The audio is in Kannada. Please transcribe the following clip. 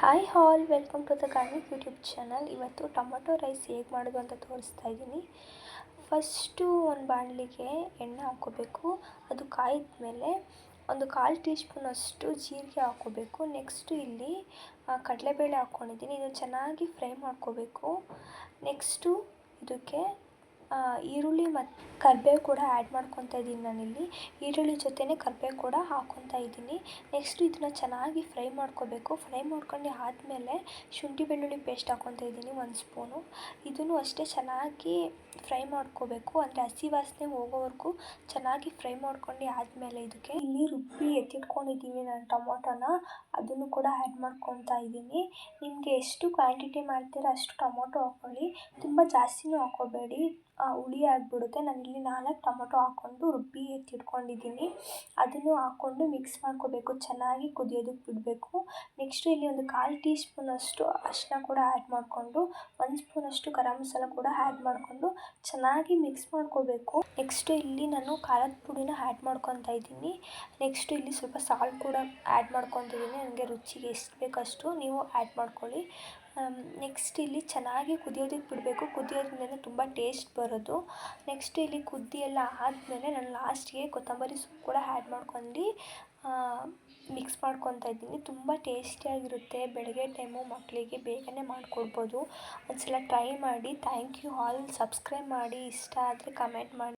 Hi all welcome to the Karmik YouTube channel ಇವತ್ತು ಟೊಮೊಟೊ ರೈಸ್ ಹೇಗೆ ಮಾಡೋದು ಅಂತ ತೋರಿಸ್ತಾ ಇದ್ದೀನಿ. ಫಸ್ಟು ಒಂದು ಬಾಣಲಿಗೆ ಎಣ್ಣೆ ಹಾಕ್ಕೋಬೇಕು. ಅದು ಕಾಯಿದ ಮೇಲೆ ಒಂದು ಕಾಲು ಟೀ ಸ್ಪೂನಷ್ಟು ಜೀರಿಗೆ ಹಾಕ್ಕೋಬೇಕು. ನೆಕ್ಸ್ಟು ಇಲ್ಲಿ ಕಡಲೆಬೇಳೆ ಹಾಕ್ಕೊಂಡಿದ್ದೀನಿ. ಇದು ಚೆನ್ನಾಗಿ ಫ್ರೈ ಮಾಡ್ಕೋಬೇಕು. ನೆಕ್ಸ್ಟು ಇದಕ್ಕೆ ಈರುಳ್ಳಿ ಮತ್ತು ಕರ್ಬೇವು ಕೂಡ ಆ್ಯಡ್ ಮಾಡ್ಕೊತಾ ಇದ್ದೀನಿ ನಾನಿಲ್ಲಿ. ಈರುಳ್ಳಿ ಜೊತೆನೇ ಕರ್ಬೇವು ಕೂಡ ಹಾಕ್ಕೊತಾ ಇದ್ದೀನಿ ನೆಕ್ಸ್ಟು ಇದನ್ನು ಚೆನ್ನಾಗಿ ಫ್ರೈ ಮಾಡ್ಕೋಬೇಕು. ಫ್ರೈ ಮಾಡ್ಕೊಂಡು ಆದಮೇಲೆ ಶುಂಠಿ ಬೆಳ್ಳುಳ್ಳಿ ಪೇಸ್ಟ್ ಹಾಕ್ಕೊತಾ ಇದ್ದೀನಿ ಒಂದು ಸ್ಪೂನು ಇದನ್ನು ಅಷ್ಟೇ ಚೆನ್ನಾಗಿ ಫ್ರೈ ಮಾಡ್ಕೋಬೇಕು. ಅಂದರೆ ಹಸಿ ವಾಸನೆ ಹೋಗೋವರೆಗೂ ಚೆನ್ನಾಗಿ ಫ್ರೈ ಮಾಡ್ಕೊಂಡು ಆದಮೇಲೆ ಇದಕ್ಕೆ ಇಲ್ಲಿ ರುಬ್ಬಿ ಎತ್ತಿಟ್ಕೊಂಡಿದ್ದೀನಿ ನಾನು ಟೊಮೊಟೊನ. ಅದನ್ನು ಕೂಡ ಆ್ಯಡ್ ಮಾಡ್ಕೊತಾ ಇದ್ದೀನಿ ನಿಮಗೆ ಎಷ್ಟು ಕ್ವಾಂಟಿಟಿ ಮಾಡ್ತೀರಾ ಅಷ್ಟು ಟೊಮೊಟೊ ಹಾಕ್ಕೊಳ್ಳಿ ತುಂಬ ಜಾಸ್ತಿನೂ ಹಾಕ್ಕೋಬೇಡಿ ಹುಳಿ ಆಗಿಬಿಡುತ್ತೆ. ನಾನಿಲ್ಲಿ ನಾಲ್ಕು ಟೊಮೊಟೊ ಹಾಕ್ಕೊಂಡು ರುಬ್ಬಿ ಎತ್ತಿಟ್ಕೊಂಡಿದ್ದೀನಿ. ಅದನ್ನು ಹಾಕ್ಕೊಂಡು ಮಿಕ್ಸ್ ಮಾಡ್ಕೋಬೇಕು. ಚೆನ್ನಾಗಿ ಕುದಿಯೋದಕ್ಕೆ ಬಿಡಬೇಕು. ನೆಕ್ಸ್ಟು ಇಲ್ಲಿ ಒಂದು ಕಾಲು ಟೀ ಸ್ಪೂನಷ್ಟು ಅರಿಶಿನ ಕೂಡ ಆ್ಯಡ್ ಮಾಡಿಕೊಂಡು, ಒಂದು ಸ್ಪೂನಷ್ಟು ಗರಂ ಮಸಾಲ ಕೂಡ ಆ್ಯಡ್ ಮಾಡಿಕೊಂಡು ಚೆನ್ನಾಗಿ ಮಿಕ್ಸ್ ಮಾಡ್ಕೋಬೇಕು. ನೆಕ್ಸ್ಟು ಇಲ್ಲಿ ನಾನು ಖಾರದ ಪುಡಿನ ಆ್ಯಡ್ ಮಾಡ್ಕೊತಾ ಇದ್ದೀನಿ. ನೆಕ್ಸ್ಟು ಇಲ್ಲಿ ಸ್ವಲ್ಪ ಸಾಲ್ಟ್ ಕೂಡ ಆ್ಯಡ್ ಮಾಡ್ಕೊತಿದ್ದೀನಿ ನನಗೆ ರುಚಿಗೆ ಎಷ್ಟು ಬೇಕಷ್ಟು ನೀವು ಆ್ಯಡ್ ಮಾಡ್ಕೊಳ್ಳಿ. ನೆಕ್ಸ್ಟ್ ಇಲ್ಲಿ ಚೆನ್ನಾಗಿ ಕುದಿಯೋದಕ್ಕೆ ಬಿಡಬೇಕು. ಕುದಿಯೋದ್ರಿಂದ ತುಂಬ ಟೇಸ್ಟ್ ಬರೋದು. ನೆಕ್ಸ್ಟ್ ಇಲ್ಲಿ ಕುದ್ದಿ ಎಲ್ಲ ಆದಮೇಲೆ ನಾನು ಲಾಸ್ಟಿಗೆ ಕೊತ್ತಂಬರಿ ಸೊಪ್ಪು ಕೂಡ ಆ್ಯಡ್ ಮಾಡ್ಕೊಂಡು ಮಿಕ್ಸ್ ಮಾಡ್ಕೊತಾ ಇದ್ದೀನಿ. ತುಂಬ ಟೇಸ್ಟಿಯಾಗಿರುತ್ತೆ ಬೆಳಗ್ಗೆ ಟೈಮು ಮಕ್ಕಳಿಗೆ ಬೇಗನೆ ಮಾಡಿಕೊಡ್ಬೋದು. ಒಂದು ಸಲ ಟ್ರೈ ಮಾಡಿ. ಥ್ಯಾಂಕ್ ಯು ಆಲ್ ಸಬ್ಸ್ಕ್ರೈಬ್ ಮಾಡಿ. ಇಷ್ಟ ಆದರೆ ಕಮೆಂಟ್ ಮಾಡಿ.